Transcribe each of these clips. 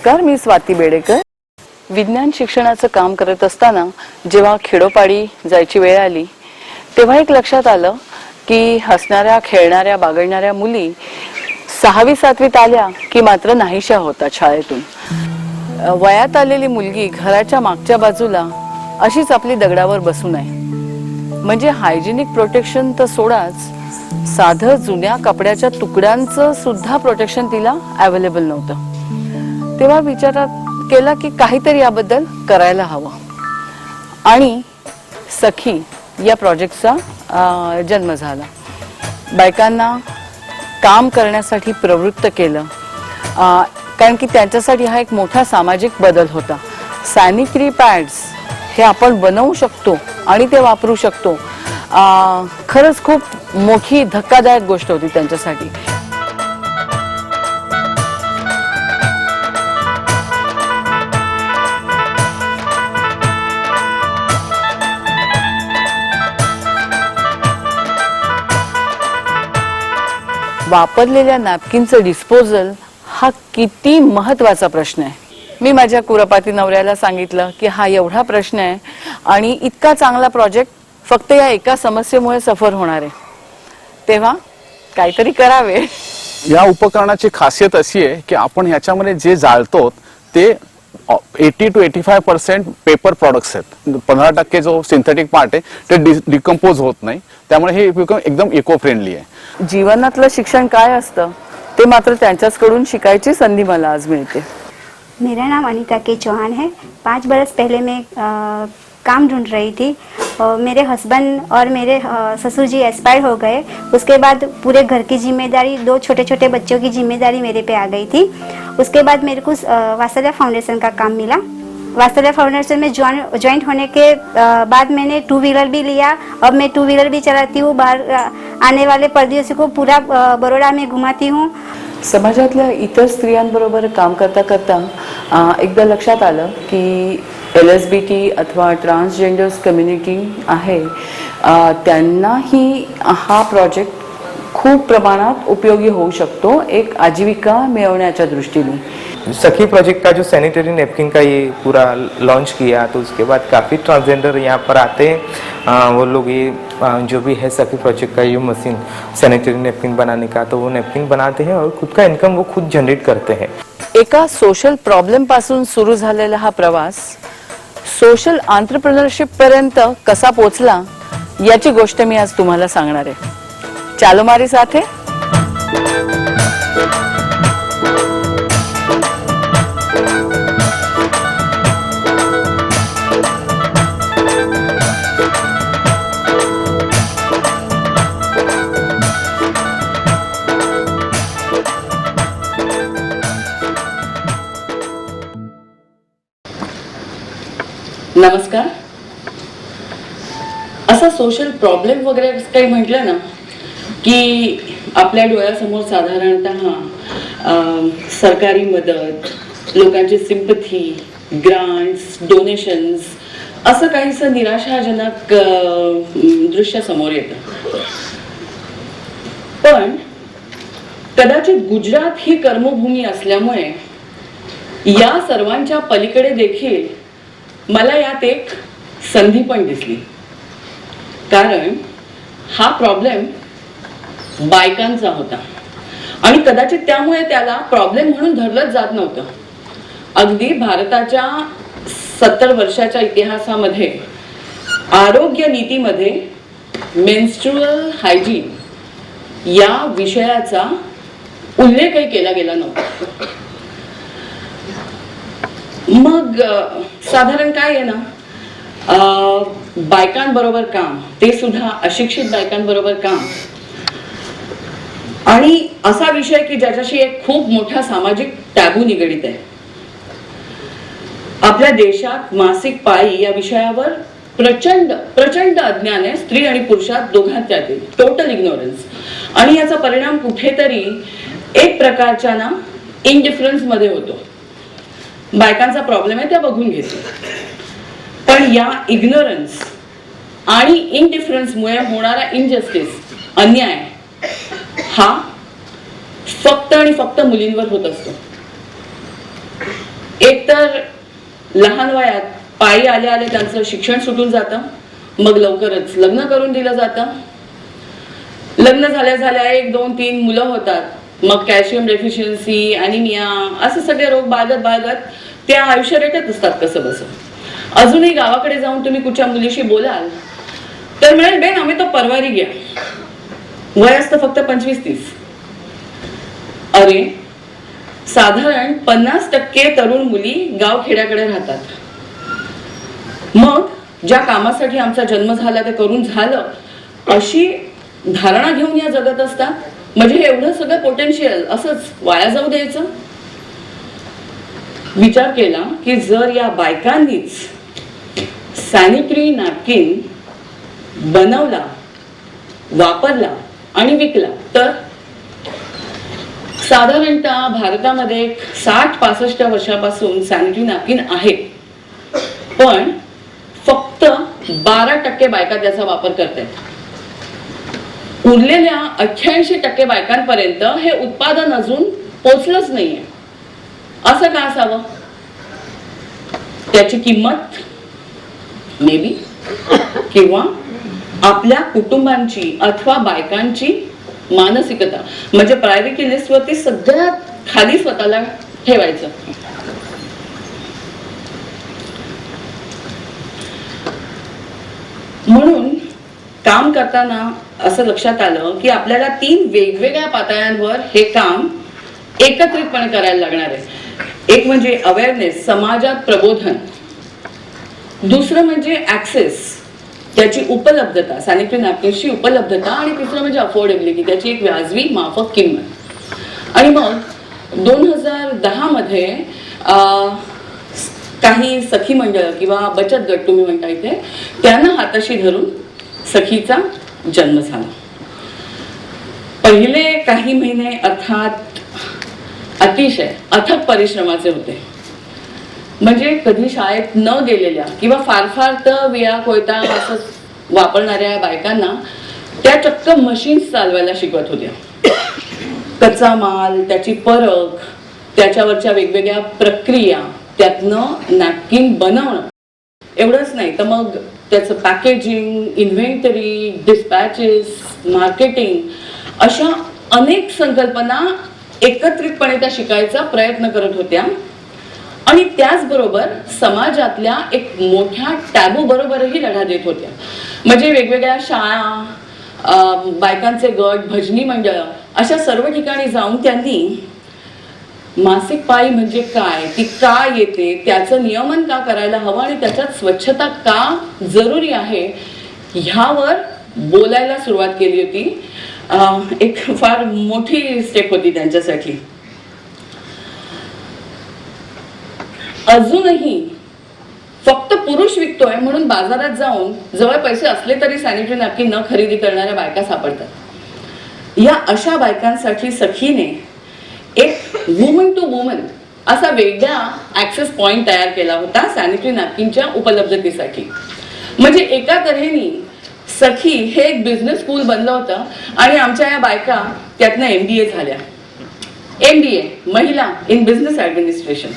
नमस्कार मी स्वाती बेडेकर. विज्ञान शिक्षणाचं काम करत असताना जेव्हा खेडोपाडी जायची वेळ आली तेव्हा एक लक्षात आलं की हसणाऱ्या खेळणाऱ्या बागडणाऱ्या मुली सहावी सातवीत आल्या की मात्र नाहीशा होतात शाळेतून. वयात आलेली मुलगी घराच्या मागच्या बाजूला अशीच आपली दगडावर बसू नये म्हणजे हायजेनिक प्रोटेक्शन तर सोडाच साधं जुन्या कपड्याच्या तुकड्यांचं सुद्धा प्रोटेक्शन तिला अवेलेबल नव्हतं. तेव्हा विचारात केला की काहीतरी याबद्दल करायला हवं. आणि सखी या प्रोजेक्टचा जन्म झाला. बायकांना काम करण्यासाठी प्रवृत्त केलं. कारण की त्यांच्यासाठी हा एक मोठा सामाजिक बदल होता. सॅनिटरी पॅड्स हे आपण बनवू शकतो आणि ते वापरू शकतो. खरंच खूप मोठी धक्कादायक गोष्ट होती त्यांच्यासाठी. वापरलेल्या नॅपकिनचं डिस्पोजल हा किती महत्त्वाचा प्रश्न आहे. मी माझ्या कुरपाती नवऱ्याला सांगितलं की हा एवढा प्रश्न आहे आणि इतका चांगला प्रोजेक्ट फक्त या एका समस्येमुळे सफर होणार आहे. तेव्हा काहीतरी करावे. या उपकरणाची खासियत अशी आहे की आपण ह्याच्यामध्ये जे जाळतो ते eighty two eighty five percent paper products आहेत. पंधरा टक्के जो सिंथेटिक पार्ट आहे ते डिकम्पोज होत नाही. त्यामुळे हे एकदम इको फ्रेंडली आहे. जीवनातलं शिक्षण काय असतं ते मात्र त्यांच्याचकडून शिकायची संधी मला आज मिळते. मेरा नाम अनीता के चौहान है। पाँच बरस पहले मैं काम ढूंढ रही थी। और मेरे हस्बैंड और मेरे ससुर जी एक्सपायर हो गए। उसके बाद पूरे घर की ज़िम्मेदारी दो छोटे छोटे बच्चों की ज़िम्मेदारी मेरे पे आ गई थी। उसके बाद मेरे को अ, फाउंडेशन का काम मिला। वात्सल्य फाउंडेशन में ज्वाइन ज्वाइंट होने के बाद मैंने टू व्हीलर भी लिया। अब मैं टू व्हीलर भी चलाती हूँ। बाहर आने वाले परदेशियों को पूरा बड़ौदा में घुमाती हूँ। समाजातल्या इतर स्त्रियांबरोबर काम करता करता एकदा लक्षात आलं की एल एस बी टी अथवा ट्रान्सजेंडर्स कम्युनिटी आहे त्यांनाही हा प्रोजेक्ट खूप प्रमाणात उपयोगी होऊ शकतो एक आजीविका मिळवण्याच्या दृष्टीने. सखी प्रोजेक्ट का जो सैनिटरी नैपकिन का ये पूरा लॉन्च किया तो उसके बाद काफ़ी ट्रांसजेंडर यहाँ पर आते हैं आ, वो लोग ये आ, जो भी है सखी प्रोजेक्ट का ये मशीन सैनिटरी नैपकिन बनाने का तो वो नैपकिन बनाते हैं और खुद का इनकम वो खुद जनरेट करते हैं। एका सोशल प्रॉब्लेमपासून सुरू झालेला हा प्रवास सोशल आंतरप्रनरशिप पर्यंत कसा पोचला याची गोष्ट मी आज तुम्हाला सांगणार आहे. चालो मारी साथे. नमस्कार. असा सोशल प्रॉब्लेम वगैरे काही म्हटलं ना की आपल्या डोळ्यासमोर साधारणत सरकारी मदत लोकांची सिंपथी ग्रांट्स डोनेशन्स असं काहीसं निराशाजनक दृश्य समोर येतं. पण कदाचित गुजरात ही कर्मभूमी असल्यामुळे या सर्वांच्या पलीकडे देखील मला यात एक संधी पण दिसली. कारण हा प्रॉब्लेम बायकांचा होता. आणि कदाचित त्यामुळे त्याला प्रॉब्लेम म्हणून धरलंच जात नव्हतं. अगदी भारताच्या सत्तर वर्षाच्या इतिहासामध्ये आरोग्य नीतीमध्ये मेन्स्ट्रुअल हायजीन या विषयाचा उल्लेखही केला गेला नव्हता. मग साधारण काय आहे ना बायकांबरोबर काम ते सुद्धा अशिक्षित बायकांबरोबर काम. आणि असा विषय की ज्याच्याशी एक खूप मोठा सामाजिक टॅबू निगडित आहे. आपल्या देशात मासिक पाळी या विषयावर प्रचंड प्रचंड अज्ञान आहे स्त्री आणि पुरुषात दोघांच्यातील टोटल इग्नोरन्स आणि याचा परिणाम कुठेतरी एक प्रकारच्या ना इनडिफरन्समध्ये होतो. बायकांचा प्रॉब्लेम आहे त्या बघून घेते. पण या इग्नोरन्स आणि इनडिफरन्समुळे होणारा इनजस्टिस अन्याय हा फक्त आणि फक्त मुलींवर होत असतो. एकतर लहान वयात पायी आले आले त्यांचं शिक्षण सुटून जातं मग लवकरच लग्न करून दिलं जातं. लग्न झाल्या झाल्या एक दोन तीन मुलं होतात. मग कॅल्शियम डेफिशियन्सी अनिमिया असे सगळे रोग बाळगत बाळगत त्या आयुष्य रेटत असतात कसं बसं. अजूनही गावाकडे जाऊन तुम्ही कुठच्या मुलीशी बोलाल तर मिळेल बेन आम्ही तो परवारी घ्या. वय असतं फक्त पंचवीस तीस. अरे साधारण पन्नास टक्के तरुण मुली गाव खेड्याकडे राहतात. मग ज्या कामासाठी आमचा जन्म झाला ते करून झालं अशी धारणा घेऊन या जगत असतात? म्हणजे हे एवढं सगळं पोटेन्शियल असंच वाया जाऊ द्यायचं? विचार केला की जर या बायकांनीच सॅनिटरी नॅपकिन बनवला वापरला आणि विकला तर? साधारणतः भारतामध्ये साठ पासष्ट वर्षापासून सॅनिटरी नॅपकिन आहे. पण फक्त बारा टक्के बायका त्याचा वापर करतात उरलेल्या अठ्ठ्याऐंशी टक्के बायकांपर्यंत हे उत्पादन अजून पोचलंच नाहीये. असं का असावं? त्याची किंमत मे बी किंवा आपल्या कुटुंबांची अथवा बायकांची मानसिकता. म्हणजे प्रायोरिटी लिस्टवरती सगळ्यात खाली स्वतःला ठेवायचं म्हणून काम करताना असं लक्षात आलं की आपल्याला तीन वेगवेगळ्या पातळ्यांवर हे काम एकत्रितपणे करायला लागणार आहे. एक म्हणजे अवेअरनेस समाजात प्रबोधन. दुसरं म्हणजे ऍक्सेस त्याची उपलब्धता सॅनिटरी नॅपकिन्सची उपलब्धता आणि तिसरं म्हणजे अफोर्डेबिलिटी त्याची एक व्याजवी माफक किंमत. आणि मग दोन हजार दहामध्ये अं, काही सखी मंडळ किंवा बचत गट तुम्ही म्हणता इथे त्यांना हाताशी धरून सखीचा जन्म झाला. पहिले काही महिने अर्थात अतिशय अथक परिश्रमाचे होते. म्हणजे कधी शाळेत न गेलेल्या किंवा फार फार तर विळा कोयता असं वापरणाऱ्या बायकांना त्या चक्क मशीन्स चालवायला शिकवत होत्या. कच्चा माल त्याची परख त्याच्यावरच्या वेगवेगळ्या प्रक्रिया त्यातनं नॅपकिन बनवणं एवढंच नाही. तर मग त्याचं पॅकेजिंग इन्व्हेंटरी डिस्पॅचेस मार्केटिंग अशा अनेक संकल्पना एकत्रितपणे त्या शिकायचा प्रयत्न करत होत्या. आणि त्याचबरोबर समाजातल्या एक मोठ्या टॅबू बरोबरही लढा देत होत्या. म्हणजे वेगवेगळ्या शाळा बायकांचे गट भजनी मंडळ अशा सर्व ठिकाणी जाऊन त्यांनी मासिक पाळी म्हणजे काय? ती का येते? त्याचं नियमन का करायला हवं आणि त्याच्यात स्वच्छता का जरुरी आहे? ह्यावर बोलायला सुरुवात केली होती. एक फार मोठी स्टेप होती त्यांच्यासाठी. अजूनही फक्त पुरुष विकतोय म्हणून बाजारात जाऊन जवळ पैसे असले तरी सॅनिटरी नॅपकिन न खरेदी करणाऱ्या बायका सापडतात. या अशा बायकांसाठी सखीने एक वुमन टू वुमन असा वेगळा ऍक्सेस पॉईंट तयार केला होता सॅनिटरी नॅपकिनच्या उपलब्धतेसाठी. म्हणजे एका तऱ्हेने सखी हे एक बिझनेस स्कूल बनलं होतं आणि आमच्या या बायका त्यातनं एम बी ए झाल्या. एम बी ए महिला इन बिझनेस ऍडमिनिस्ट्रेशन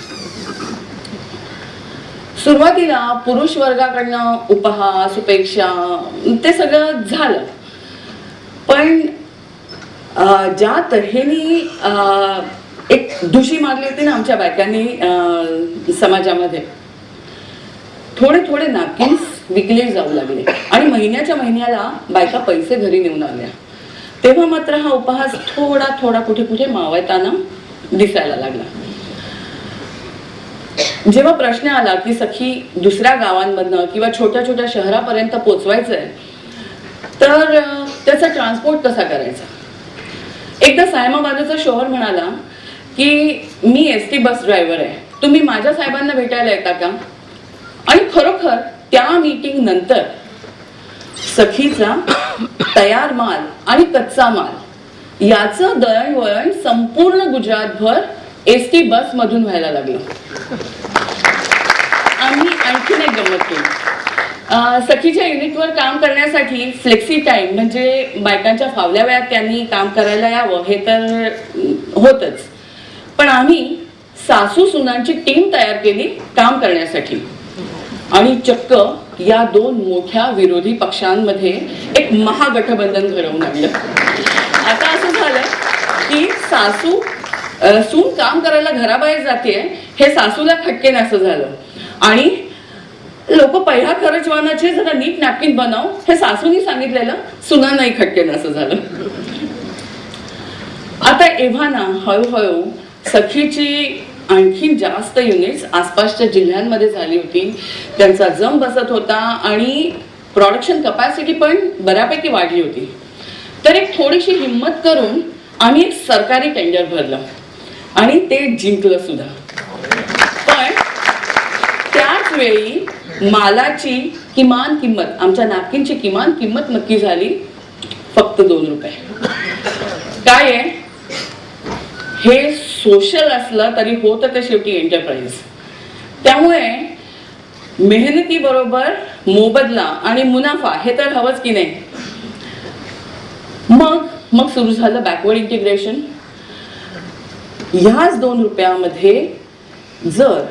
सुरुवातीला पुरुष वर्गाकडनं उपहास उपेक्षा ते सगळं झालं. पण ज्या तऱ्हेने एक दुशी मारली होती ना आमच्या बायकांनी समाजामध्ये थोडे थोडे नॅपकिन्स विकले जाऊ लागले. आणि महिन्याच्या महिन्याला बायका पैसे घरी नेऊन आल्या. तेव्हा मात्र हा उपहास थोडा थोडा कुठे कुठे मावळताना दिसायला लागला. जेव्हा प्रश्न आला की सखी दुसऱ्या गावांमधनं किंवा छोट्या छोट्या शहरापर्यंत पोचवायचंय तर त्याचा ट्रान्सपोर्ट कसा करायचा? एकदा सायमाबादाचा शोहर म्हणाला की मी एस टी बस ड्रायव्हर आहे. तुम्ही माझ्या साहेबांना भेटायला येता का? आणि खरोखर त्या मीटिंग नंतर सखीचा तयार माल आणि कच्चा माल याचं दळणवळण संपूर्ण गुजरातभर एस टी बस मधून व्हायला लागलं. आम्ही आणखीन एक गमत केली. सखीच्या युनिटवर काम करण्यासाठी फ्लेक्सी टाईम म्हणजे बायकांच्या फावल्या वेळात त्यांनी काम करायला यावं हे तर होतच. पण आम्ही सासू सुनांची टीम तयार केली काम करण्यासाठी. आणि चक्क या दोन मोठ्या विरोधी पक्षांमध्ये एक महागठबंधन घडवून आणलं. आता असं झालं की सासू सून काम करायला घराबाहेर जाते हे सासूला खटकेन असं झालं. आणि लोक पहिला खरंचवानाचे जरा नीट नॅपकिन बनव. हे सासूनी सांगितलेलं सुनांनाही खटकेन असं झालं. आता एव्हा ना हळूहळू सखीची आणखी जास्त युनिट्स आसपासच्या जिल्ह्यांमध्ये झाली होती. त्यांचा जम बसत होता आणि प्रॉडक्शन कपॅसिटी पण बऱ्यापैकी वाढली होती. तर एक थोडीशी हिंमत करून आम्ही एक सरकारी टेंडर भरलं. आणि ते जिंकलं सुद्धा. पण त्याच वेळी मालाची किमान किंमत आमच्या नापकिनची किमान किंमत नक्की झाली फक्त दोन रुपये. काय आहे? हे सोशल असलं तरी होतं ते शेवटी एंटरप्राइज त्यामुळे मेहनतीबरोबर मोबदला आणि मुनाफा हे तर हवंच की नाही? मग मग सुरू झालं बॅकवर्ड इंटिग्रेशन ह्याच दोन रुपयामध्ये जर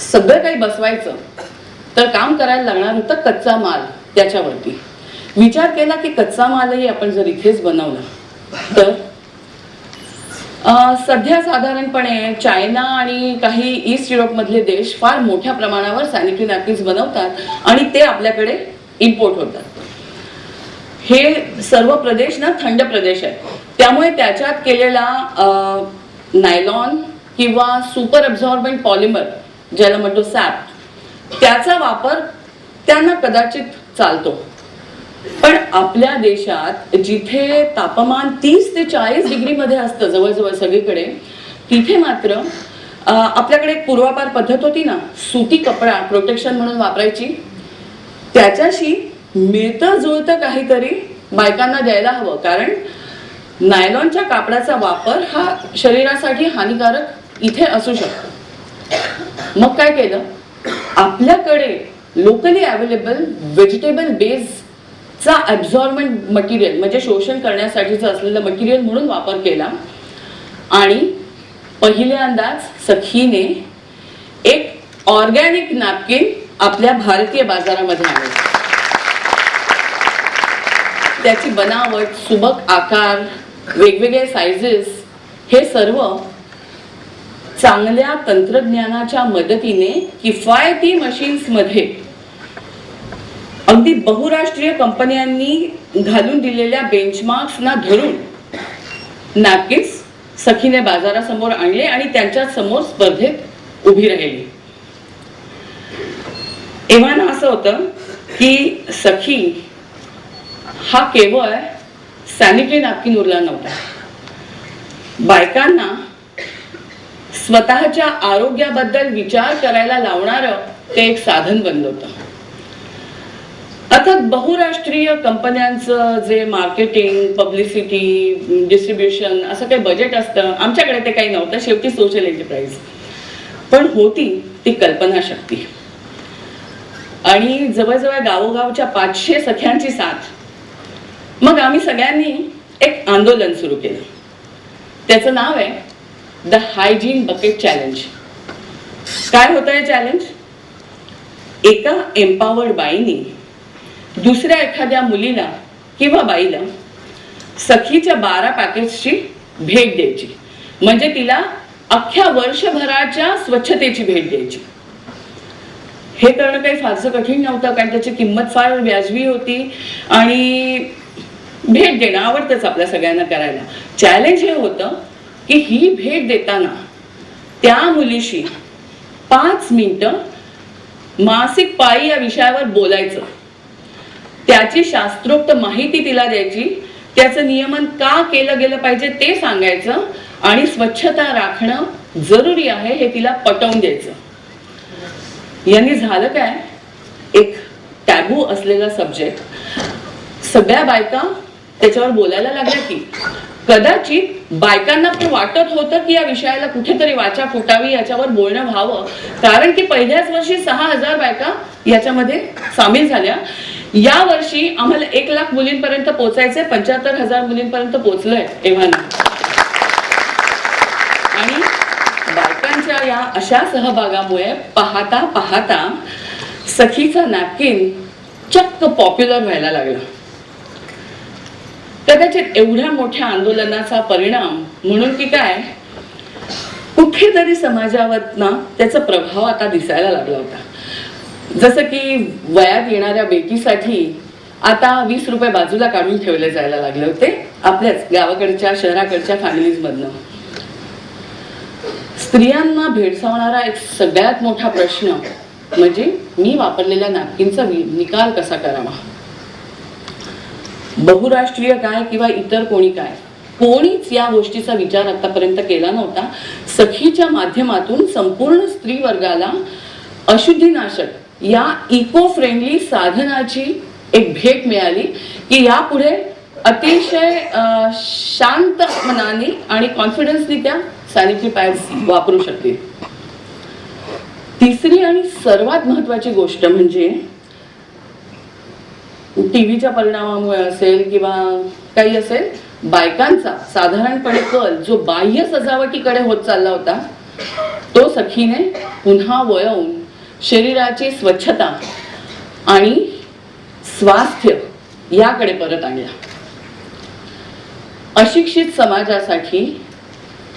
सगळं काही बसवायचं तर काम करायला लागणार होतं कच्चा माल त्याच्यावरती. विचार केला की कच्चा मालही आपण जर इथेच बनवला तर? सध्या साधारणपणे चायना आणि काही ईस्ट युरोपमधले देश फार मोठ्या प्रमाणावर सॅनिटरी नॅपकिन्स बनवतात आणि ते आपल्याकडे इम्पोर्ट होतात. हे सर्व प्रदेश ना थंड प्रदेश आहेत. त्यामुळे त्याच्यात केलेला नायलॉन किंवा सुपर अब्झॉर्बंट पॉलिमर ज्याला म्हणतो सॅप त्याचा वापर त्यांना कदाचित चालतो. पण आपल्या देशात जिथे तापमान तीस ते चाळीस डिग्री मध्ये असतं जवळजवळ सगळीकडे तिथे मात्र आपल्याकडे एक पूर्वापार पद्धत होती ना सुती कपडा प्रोटेक्शन म्हणून वापरायची. त्याच्याशी मिळतं जुळतं काहीतरी बायकांना द्यायला हवं. कारण नायलॉनच्या कापडाचा वापर हा शरीरासाठी हानिकारक इथे असू शकतो. मग काय केलं? आपल्याकडे लोकली अवेलेबल व्हेजिटेबल बेसचा ॲब्झॉर्बमेंट मटेरियल म्हणजे शोषण करण्यासाठीचं असलेलं मटेरियल म्हणून वापर केला. आणि पहिल्यांदाच सखीने एक ऑर्गॅनिक नॅपकिन आपल्या भारतीय बाजारामध्ये आणलं त्याची बनावट सुबक आकार वेगवेगळे सायझेस हे सर्व चांगल्या तंत्रज्ञानाच्या मदतीने किफायती मशीन्समध्ये अगदी बहुराष्ट्रीय कंपन्यांनी घालून दिलेल्या बेंचमार्क्सना धरून नॅपकिन्स सखीने बाजारासमोर आणले आणि त्यांच्यासमोर स्पर्धेत उभी राहिली. एव्हा ना असं होतं की सखी हा केवळ सॅनिटरी नॅपकिन उरला नव्हता. बायकांना स्वतःच्या आरोग्याबद्दल विचार करायला लावणारं ते एक साधन बनलं होतं. अर्थात बहुराष्ट्रीय कंपन्यांचं जे मार्केटिंग पब्लिसिटी डिस्ट्रीब्युशन असं काही बजेट असतं आमच्याकडे ते काही नव्हतं. शेवटी सोशल एंटरप्राइज. पण होती ती कल्पनाशक्ती. आणि जवळजवळ गावोगावच्या पाचशे सख्यांची साथ. मग आम्ही सगळ्यांनी एक आंदोलन सुरू केलं. त्याचं नाव आहे द हायजीन बकेट चॅलेंज. काय होतं हे चॅलेंज? एका एम्पावर्ड बाईने दुसऱ्या एखाद्या मुलीला किंवा बाईला सखीच्या बारा पॅकेट्सची भेट द्यायची. म्हणजे तिला अख्ख्या वर्षभराच्या स्वच्छतेची भेट द्यायची. हे करणं काही फारसं कठीण नव्हतं कारण त्याची किंमत फार व्याजवी होती आणि भेट देणं आवडतंच आपल्या सगळ्यांना करायला. चॅलेंज हे होतं की ही भेट देताना त्या मुलीशी पाच मिनटं मासिक पाळी या विषयावर बोलायचं. त्याची शास्त्रोक्त माहिती तिला द्यायची. त्याचं नियमन का केलं गेलं पाहिजे ते सांगायचं आणि स्वच्छता राखणं जरुरी आहे हे तिला पटवून द्यायचं. यांनी झालं काय? एक टॅबू असलेला सब्जेक्ट सगळ्या बायका त्याच्यावर बोलायला लागल्या की कदाचित बायकांना पण वाटत होतं की या विषयाला कुठेतरी वाचा फुटावी याच्यावर बोलणं व्हावं. कारण की पहिल्याच वर्षी सहा हजार बायका याच्यामध्ये सामील झाल्या. या वर्षी आम्हाला एक लाख मुलींपर्यंत पोहोचायचंय पंच्याहत्तर हजार मुलींपर्यंत पोहोचलोय एव्हाना. आणि बायकांच्या या अशा सहभागामुळे पाहता पाहता सखीचा नॅपकिन चक्क पॉप्युलर व्हायला लागला. कदाचित एवढ्या मोठ्या आंदोलनाचा परिणाम म्हणून की काय कुठेतरी समाजावर ना त्याचा प्रभाव आता दिसायला लागला होता. जसं की वयात येणाऱ्या बेटीसाठी आता वीस रुपये बाजूला काढून ठेवले जायला लागले होते आपल्याच गावाकडच्या शहराकडच्या फॅमिलीज मधनं स्त्रियांना भेडसावणारा एक सगळ्यात मोठा प्रश्न म्हणजे मी वापरलेल्या नॅपकिनचा वि- निकाल कसा करावा? बहुराष्ट्रीय काय किंवा इतर कोणी काय कोणीच या गोष्टीचा विचार आतापर्यंत केला नव्हता. सखीच्या माध्यमातून संपूर्ण स्त्री वर्गाला अशुद्धीनाशक या इको फ्रेंडली साधनाची एक भेट मिळाली की यापुढे अतिशय शांत मनाने आणि कॉन्फिडन्सनी त्या सॅनिटरी पॅड्स वापरू शकतील. तिसरी आणि सर्वात महत्वाची गोष्ट म्हणजे टीव्हीच्या परिणामामुळे असेल किंवा काही असेल बायकांचा साधारणपणे कल जो बाह्य सजावटीकडे होत चालला होता तो सखीने पुन्हा वळवून शरीराची स्वच्छता आणि स्वास्थ्य याकडे परत आणला. अशिक्षित समाजासाठी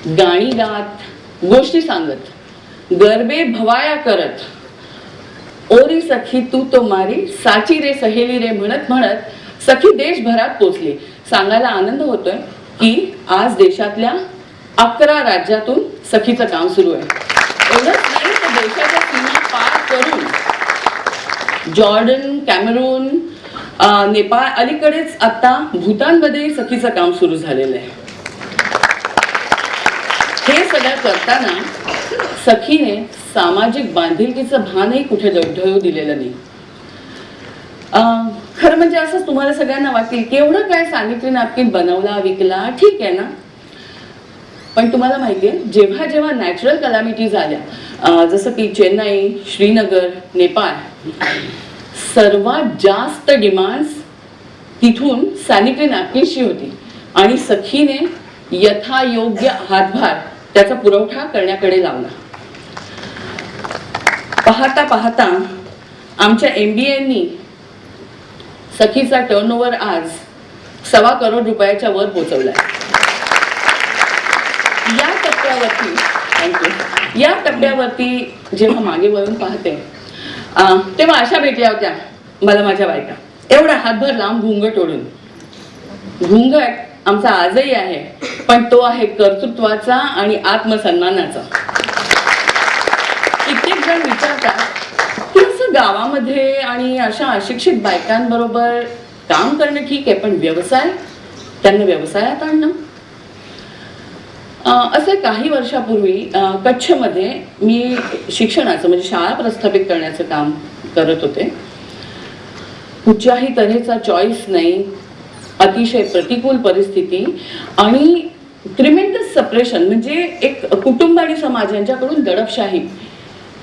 गाणी गात गोष्टी सांगत गरबे भवाया करत ओरी सखी तू तो मारी साची रे सहेली रे म्हणत म्हणत सखी देशभरात पोचली. सांगायला आनंद होतोय की आज देशातल्या अकरा राज्यातून सखीचं काम सुरू आहे. एवढंच नाही तर देशाच्या सीमा पार करून जॉर्डन कॅमेरून नेपाळ अलीकडेच आता भूतानमध्ये सखीचं काम सुरू झालेलं आहे. हे सगळं करताना सखीने सामाजिक बांधिलकीचं भानही कुठे ढळू दिलेलं नाही. खरं म्हणजे असं तुम्हाला सगळ्यांना वाटेल केवढं काय सॅनिटरी नापकिन बनवला विकला ठीक आहे ना? पण तुम्हाला माहिती आहे जेव्हा जेव्हा नॅचरल कलामिटी आल्या जसं की चेन्नई श्रीनगर नेपाळ सर्वात जास्त डिमांड्स तिथून सॅनिटरी नॅपकिन्सची होती. आणि सखीने यथायोग्य हातभार त्याचा पुरवठा करण्याकडे लावला. पाहता पाहता आमच्या एम बी एनी सखीचा टर्नओव्हर आज सव्वा करोड रुपयाच्या वर पोहोचवलाय या टप्प्यावरती थँक्यू या टप्प्यावरती जेव्हा मागे वळून पाहते तेव्हा अशा भेटल्या होत्या मला माझ्या बायका. एवढा हातभर लांब घुंगट ओढून घुंगट आमचा आजही आहे पण तो आहे कर्तृत्वाचा आणि आत्मसन्मानाचा. कित्येक जण विचारतात की असं गावामध्ये आणि अशा अशिक्षित बायकांबरोबर काम करणं ठीक आहे पण व्यवसाय त्यांना व्यवसायात आणणं. असे काही वर्षापूर्वी कच्छमध्ये मी शिक्षणाचं म्हणजे शाळा प्रस्थापित करण्याचं काम करत होते. कुठच्याही तऱ्हेचा चॉईस नाही अतिशय प्रतिकूल परिस्थिती आणि ट्रिमेंडस सप्रेशन म्हणजे एक कुटुंब आणि समाज यांच्याकडून दडपशाही.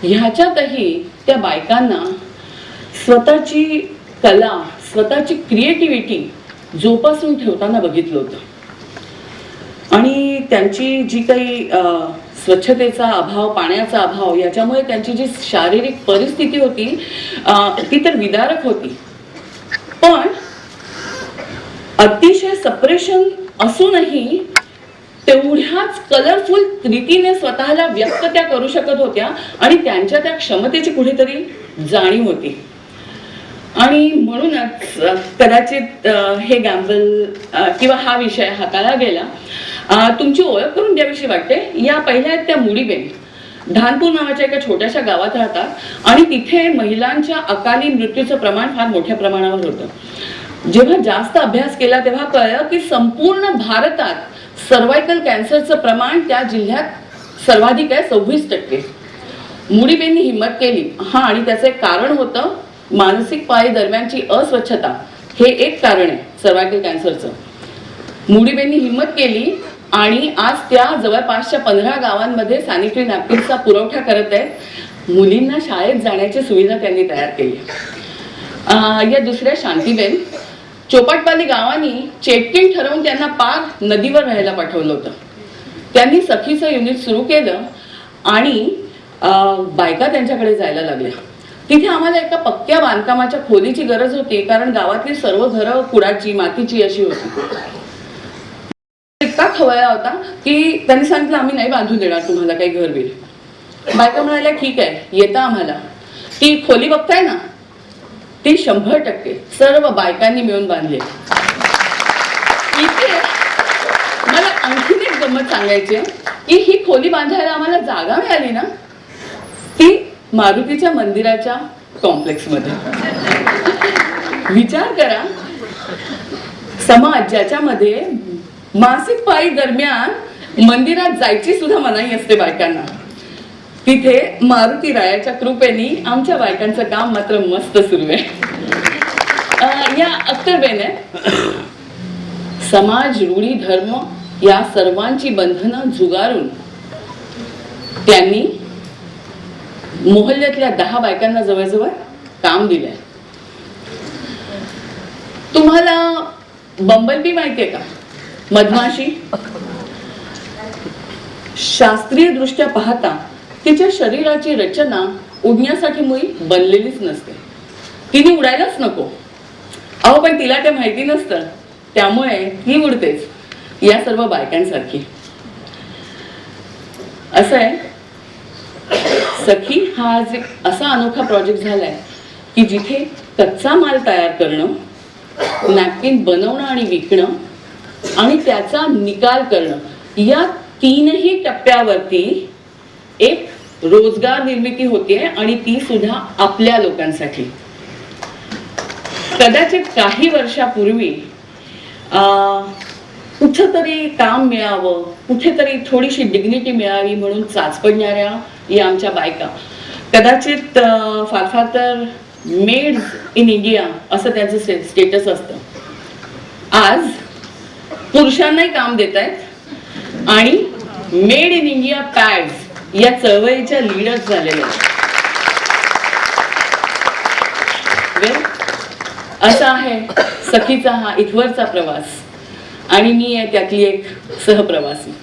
ह्याच्यातही त्या बायकांना स्वतःची कला स्वतःची क्रिएटिव्हिटी जोपासून ठेवताना बघितलं होतं. आणि त्यांची जी काही स्वच्छतेचा अभाव पाण्याचा अभाव याच्यामुळे त्यांची जी शारीरिक परिस्थिती होती ती तर विदारक होती. पण अतिशय सप्रेशन असूनही तेवढ्याच कलरफुल रीतीने स्वतःला व्यक्त त्या करू शकत होत्या आणि त्यांच्या त्या क्षमतेची कुठेतरी जाणीव होती. आणि म्हणूनच कदाचित हे गॅम्बल किंवा हा विषय हाताला गेला. तुमची ओळख करून द्यावीशी वाटते. या पहिल्या आहेत त्या मुडीबेन. धानपूर नावाच्या एका छोट्याशा गावात राहतात आणि तिथे महिलांच्या अकाली मृत्यूचं प्रमाण फार मोठ्या प्रमाणावर होतं. जेव्हा जास्त अभ्यास केला तेव्हा कळलं की संपूर्ण भारतात सर्वायकल कॅन्सरचं प्रमाण त्या जिल्ह्यात सर्वाधिक आहे सव्वीस टक्के. मुडीबेंनी हिंमत केली. हा आणि त्याचं एक कारण होतं मानसिक पाळी दरम्यानची अस्वच्छता. हे एक कारण आहे सर्वायकल कॅन्सरचं. मुडीबेंनी हिंमत केली आणि आज त्या जवळपासच्या पंधरा गावांमध्ये सॅनिटरी नॅपकिन्सचा पुरवठा करत आहेत. मुलींना शाळेत जाण्याची सुविधा त्यांनी तयार केली. या दुसऱ्या शांतीबेन चोपटपाली गावानी चेटकिन ठरवून त्यांना पार नदीवर राहायला पाठवलं होतं. त्यांनी सखीचं युनिट सुरू केलं आणि बायका त्यांच्याकडे जायला लागल्या. तिथे आम्हाला एका पक्क्या बांधकामाच्या खोलीची गरज होती कारण गावातली सर्व घरं कुडाची मातीची अशी होती. इतका खवळला होता की त्यांनी सांगितलं आम्ही नाही बांधून देणार तुम्हाला काही घर बायका म्हणाल्या ठीक आहे येतं आम्हाला. ती खोली बघताय ना ती शंभर टक्के सर्व बायकांनी मिळून बांधली. इथे मला आणखीन एक गंमत सांगायची की ही खोली बांधायला आम्हाला जागा मिळाली ना ती मारुतीच्या मंदिराच्या कॉम्प्लेक्समध्ये विचार करा समाज ज्याच्यामध्ये मासिक पाळी दरम्यान मंदिरात जायची सुद्धा मनाई असते बायकांना. तिथे मारुती रायाच्या कृपेने आमच्या बायकांचं काम मात्र मस्त सुरू आहे. अं, या अख्तरबेन समाज रूढी धर्म या सर्वांची बंधनं झुगारून त्यांनी मोहल्ल्यातल्या दहा बायकांना जवळजवळ काम दिलंय. तुम्हाला बंबलबी माहितीये का? मधमाशी? शास्त्रीय दृष्ट्या पाहता तिच्या शरीराची रचना उडण्यासाठी मुळी बनलेलीच नसते. तिने उडायलाच नको. अहो पण तिला ते माहिती नसतं. त्यामुळे ती उडतेच. या सर्व बायकांसारखी. असं आहे. सखी हा आज एक असा अनोखा प्रोजेक्ट झालाय की जिथे कच्चा माल तयार करणं नॅपकिन बनवणं आणि विकणं आणि त्याचा निकाल करणं या तीनही टप्प्यावरती एक रोजगार निर्मिती होते आणि ती सुद्धा आपल्या लोकांसाठी. कदाचित काही वर्षापूर्वी अं, कुठंतरी काम मिळावं कुठेतरी थोडीशी डिग्निटी मिळावी म्हणून चाचपडणाऱ्या या आमच्या बायका. कदाचित फार फार तर मेड इन इंडिया असं त्यांचं स्टेटस असतं. आज पुरुषांनाही काम देत आहेत आणि मेड इन इंडिया पॅड्स या चळवळीच्या लीडर्स झालेल्या असा आहे सखीचा हा इथवरचा प्रवास. आणि मी आहे त्यातली एक सहप्रवासी.